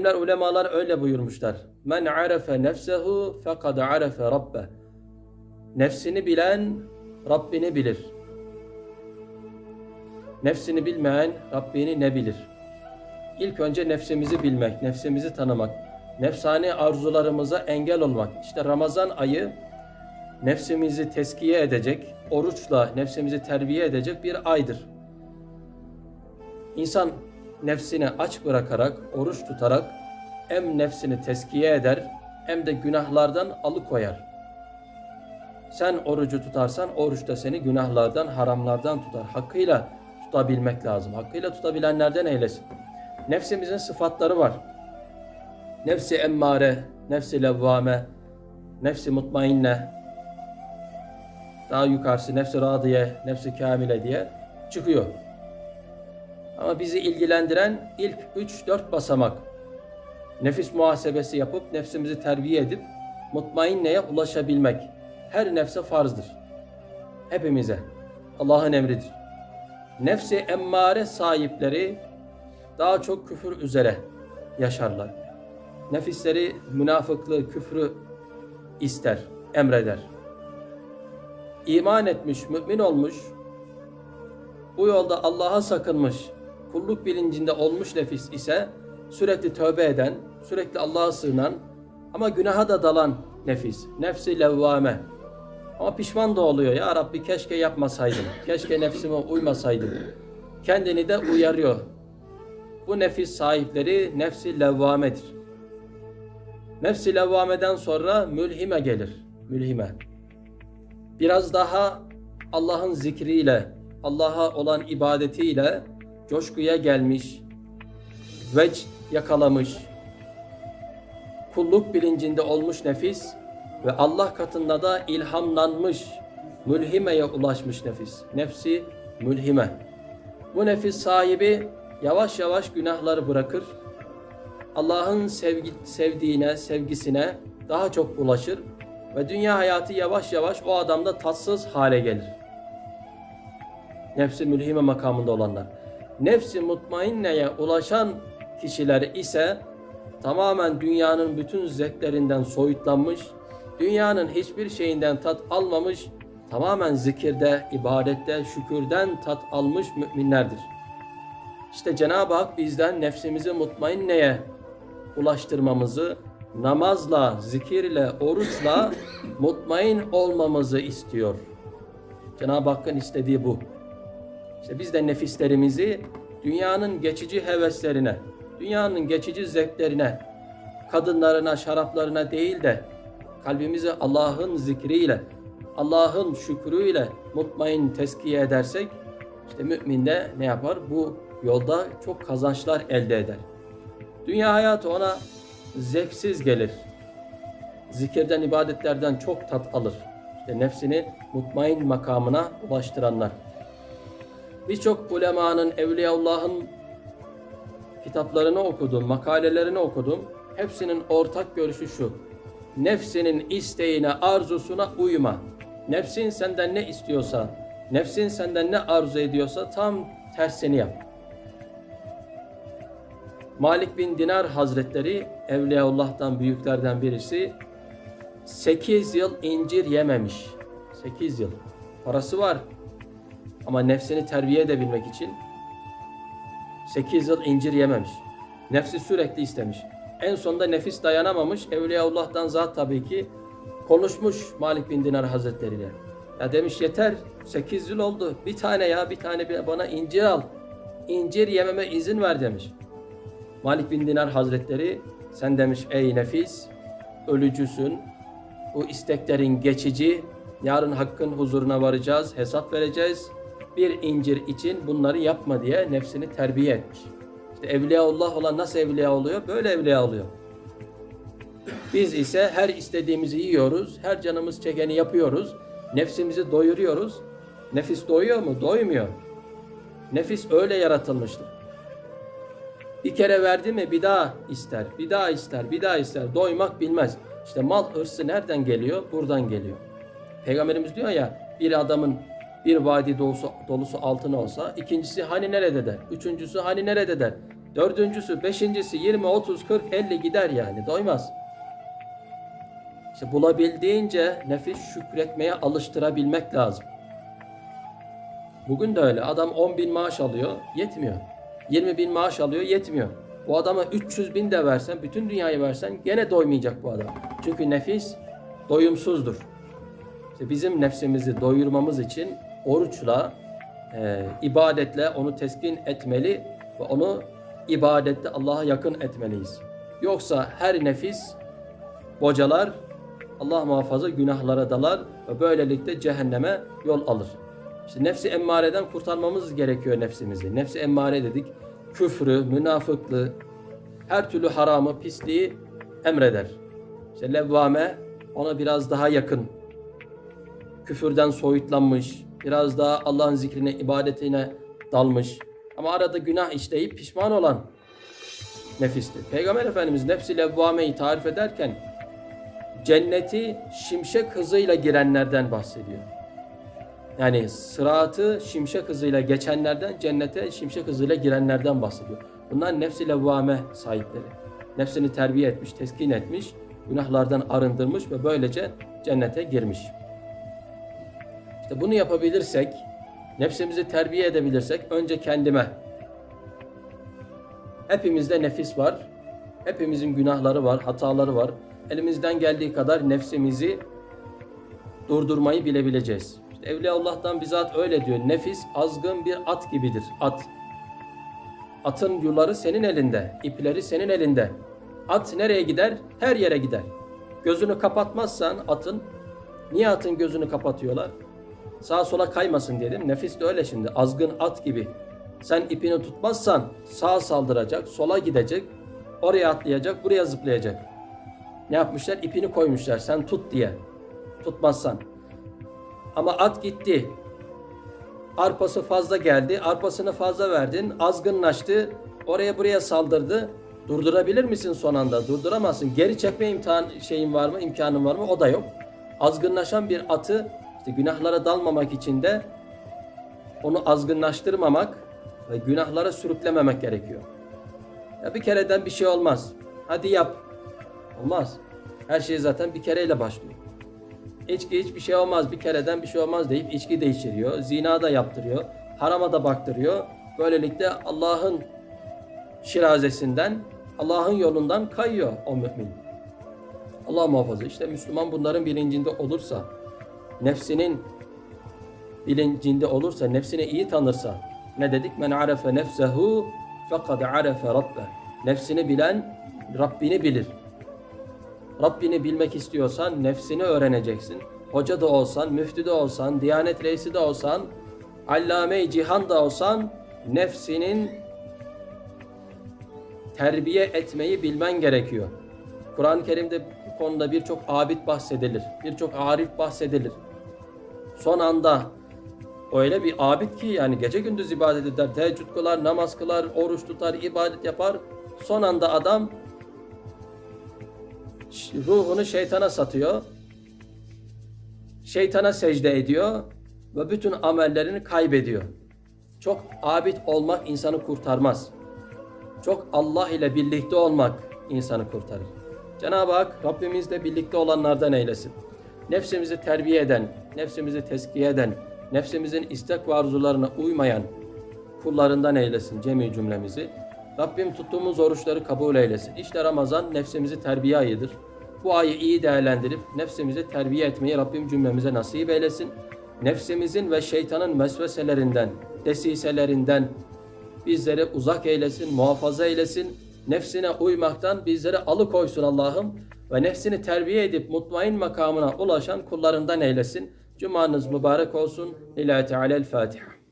Alimler, ulemalar öyle buyurmuşlar. Men arefe nefsehu fekad arefe rabbe. Nefsini bilen Rabbini bilir. Nefsini bilmeyen Rabbini ne bilir? İlk önce nefsimizi bilmek, nefsimizi tanımak, nefsani arzularımıza engel olmak. İşte Ramazan ayı nefsimizi teskiye edecek, oruçla nefsimizi terbiye edecek bir aydır. İnsan nefsini aç bırakarak, oruç tutarak hem nefsini teskiye eder hem de günahlardan alıkoyar. Sen orucu tutarsan oruç da seni günahlardan, haramlardan tutar. Hakkıyla tutabilmek lazım. Hakkıyla tutabilenlerden eylesin. Nefsimizin sıfatları var. Nefsi emmare, nefsi levvame, nefsi mutmainne, daha yukarısı nefsi radiye, nefsi kamile diye çıkıyor. Ama bizi ilgilendiren ilk 3-4 basamak. Nefis muhasebesi yapıp nefsimizi terbiye edip mutmainneye ulaşabilmek. Her nefse farzdır. Hepimize. Allah'ın emridir. Nefsi emmare sahipleri daha çok küfür üzere yaşarlar. Nefisleri münafıklığı, küfrü ister, emreder. İman etmiş, mümin olmuş, bu yolda Allah'a sakınmış, kulluk bilincinde olmuş nefis ise sürekli tövbe eden, sürekli Allah'a sığınan ama günaha da dalan nefis. Nefsi levvame. Ama pişman da oluyor. Ya Rabbi keşke yapmasaydım. Keşke nefsime uymasaydım. Kendini de uyarıyor. Bu nefis sahipleri nefsi levvamedir. Nefsi levvameden sonra mülhime gelir. Mülhime. Biraz daha Allah'ın zikriyle, Allah'a olan ibadetiyle coşkuya gelmiş, vecd yakalamış, kulluk bilincinde olmuş nefis ve Allah katında da ilhamlanmış, mülhimeye ulaşmış nefis. Nefsi mülhime. Bu nefis sahibi yavaş yavaş günahları bırakır. Allah'ın sevgi, sevdiğine, sevgisine daha çok ulaşır ve dünya hayatı yavaş yavaş o adamda tatsız hale gelir. Nefsi mülhime makamında olanlar. Nefsi mutmainneye ulaşan kişiler ise tamamen dünyanın bütün zevklerinden soyutlanmış, dünyanın hiçbir şeyinden tat almamış, tamamen zikirde, ibadette, şükürden tat almış müminlerdir. İşte Cenab-ı Hak bizden nefsimizi mutmainneye ulaştırmamızı, namazla, zikirle, oruçla mutmain olmamızı istiyor. Cenab-ı Hakk'ın istediği bu. İşte biz de nefislerimizi dünyanın geçici heveslerine, dünyanın geçici zevklerine, kadınlarına, şaraplarına değil de kalbimizi Allah'ın zikriyle, Allah'ın şükrüyle mutmain teskiye edersek, işte mümin de ne yapar? Bu yolda çok kazançlar elde eder. Dünya hayatı ona zevksiz gelir. Zikirden, ibadetlerden çok tat alır. İşte nefsini mutmain makamına ulaştıranlar. Birçok ulemanın, Evliyaullah'ın kitaplarını okudum, makalelerini okudum. Hepsinin ortak görüşü şu. Nefsinin isteğine, arzusuna uyma. Nefsin senden ne istiyorsa, nefsin senden ne arzu ediyorsa tam tersini yap. Malik bin Dinar Hazretleri Evliyaullah'tan büyüklerden birisi 8 yıl incir yememiş. 8 yıl. Parası var. Ama nefsini terbiye edebilmek için 8 yıl incir yememiş. Nefsi sürekli istemiş. En sonunda nefis dayanamamış. Evliyaullah'tan zat tabii ki konuşmuş Malik bin Dinar Hazretleri ile. Ya demiş yeter 8 yıl oldu. Bir tane ya bir tane bana incir al. İncir yememe izin ver demiş. Malik bin Dinar Hazretleri sen demiş ey nefis ölücüsün. Bu isteklerin geçici. Yarın hakkın huzuruna varacağız. Hesap vereceğiz. Bir incir için bunları yapma diye nefsini terbiye etmiş. İşte evliyaullah olan nasıl evliya oluyor? Böyle evliya oluyor. Biz ise her istediğimizi yiyoruz. Her canımız çekeni yapıyoruz. Nefsimizi doyuruyoruz. Nefis doyuyor mu? Doymuyor. Nefis öyle yaratılmıştır. Bir kere verdi mi bir daha ister, bir daha ister, bir daha ister. Doymak bilmez. İşte mal hırsı nereden geliyor? Buradan geliyor. Peygamberimiz diyor ya bir adamın bir vadi dolusu, dolusu altın olsa ikincisi hani nerede der? Üçüncüsü hani nerede der? Dördüncüsü, beşincisi 20, 30, 40, 50 gider yani. Doymaz. İşte bulabildiğince nefis şükretmeye alıştırabilmek lazım. Bugün de öyle. Adam 10 bin maaş alıyor, yetmiyor. 20 bin maaş alıyor, yetmiyor. Bu adama 300 bin de versen, bütün dünyayı versen gene doymayacak bu adam. Çünkü nefis doyumsuzdur. İşte bizim nefsimizi doyurmamız için oruçla, e, ibadetle onu teskin etmeli ve onu ibadette Allah'a yakın etmeliyiz. Yoksa her nefis bocalar, Allah muhafaza günahlara dalar ve böylelikle cehenneme yol alır. İşte nefsi emmareden kurtarmamız gerekiyor nefsimizi. Nefsi emmare dedik. Küfrü, münafıklığı, her türlü haramı, pisliği emreder. İşte levvame ona biraz daha yakın. Küfürden soyutlanmış, biraz daha Allah'ın zikrine, ibadetine dalmış. Ama arada günah işleyip pişman olan nefistir. Peygamber Efendimiz nefsi levvameyi tarif ederken cenneti şimşek hızıyla girenlerden bahsediyor. Yani sıratı şimşek hızıyla geçenlerden cennete şimşek hızıyla girenlerden bahsediyor. Bunlar nefsi levvame sahipleri. Nefsini terbiye etmiş, teskin etmiş, günahlardan arındırmış ve böylece cennete girmiş. İşte bunu yapabilirsek, nefsimizi terbiye edebilirsek önce kendime. Hepimizde nefis var. Hepimizin günahları var, hataları var. Elimizden geldiği kadar nefsimizi durdurmayı bilebileceğiz. İşte Evliyaullah'tan bizzat öyle diyor. Nefis azgın bir at gibidir. At. Atın yulları senin elinde, ipleri senin elinde. At nereye gider? Her yere gider. Gözünü kapatmazsan atın, niye atın gözünü kapatıyorlar? Sağa sola kaymasın diye değil mi? Nefis de öyle şimdi. Azgın at gibi. Sen ipini tutmazsan sağa saldıracak, sola gidecek, oraya atlayacak, buraya zıplayacak. Ne yapmışlar? İpini koymuşlar sen tut diye. Tutmazsan. Ama at gitti. Arpası fazla geldi. Arpasını fazla verdin. Azgınlaştı. Oraya buraya saldırdı. Durdurabilir misin son anda? Durduramazsın. Geri çekme imtihan şeyin var mı? imkanın var mı? O da yok. Azgınlaşan bir atı işte günahlara dalmamak için de onu azgınlaştırmamak ve günahlara sürüklememek gerekiyor. Ya bir kereden bir şey olmaz. Hadi yap. Olmaz. Her şey zaten bir kereyle başlıyor. İçki hiçbir şey olmaz, bir kereden bir şey olmaz deyip içki de içiriyor. Zina da yaptırıyor. Harama da baktırıyor. Böylelikle Allah'ın şirazesinden, Allah'ın yolundan kayıyor o mümin. Allah muhafaza. İşte Müslüman bunların bilincinde olursa, nefsinin bilincinde olursa, nefsini iyi tanırsa, ne dedik? Men arefe nefsehu fekad arefe rabbe. Nefsini bilen Rabbini bilir. Rabbini bilmek istiyorsan nefsini öğreneceksin. Hoca da olsan, müftü de olsan, diyanet reisi de olsan, allame-i cihan da olsan nefsinin terbiye etmeyi bilmen gerekiyor. Kur'an-ı Kerim'de bu konuda birçok abid bahsedilir. Birçok arif bahsedilir. Son anda öyle bir abid ki yani gece gündüz ibadet eder, teheccüd kılar, namaz kılar, oruç tutar, ibadet yapar. Son anda adam ruhunu şeytana satıyor. Şeytana secde ediyor ve bütün amellerini kaybediyor. Çok abid olmak insanı kurtarmaz. Çok Allah ile birlikte olmak insanı kurtarır. Cenab-ı Hak Rabbimizle birlikte olanlardan eylesin. Nefsimizi terbiye eden, nefsimizi teskiye eden, nefsimizin istek ve arzularına uymayan kullarından eylesin cemi cümlemizi. Rabbim tuttuğumuz oruçları kabul eylesin. İşte Ramazan nefsimizi terbiye ayıdır. Bu ayı iyi değerlendirip nefsimizi terbiye etmeyi Rabbim cümlemize nasip eylesin. Nefsimizin ve şeytanın vesveselerinden, desiselerinden bizleri uzak eylesin, muhafaza eylesin. Nefsine uymaktan bizleri alıkoysun Allah'ım ve nefsini terbiye edip mutmain makamına ulaşan kullarından eylesin. Cumanız mübarek olsun. Lillahi Teala'l Fatiha.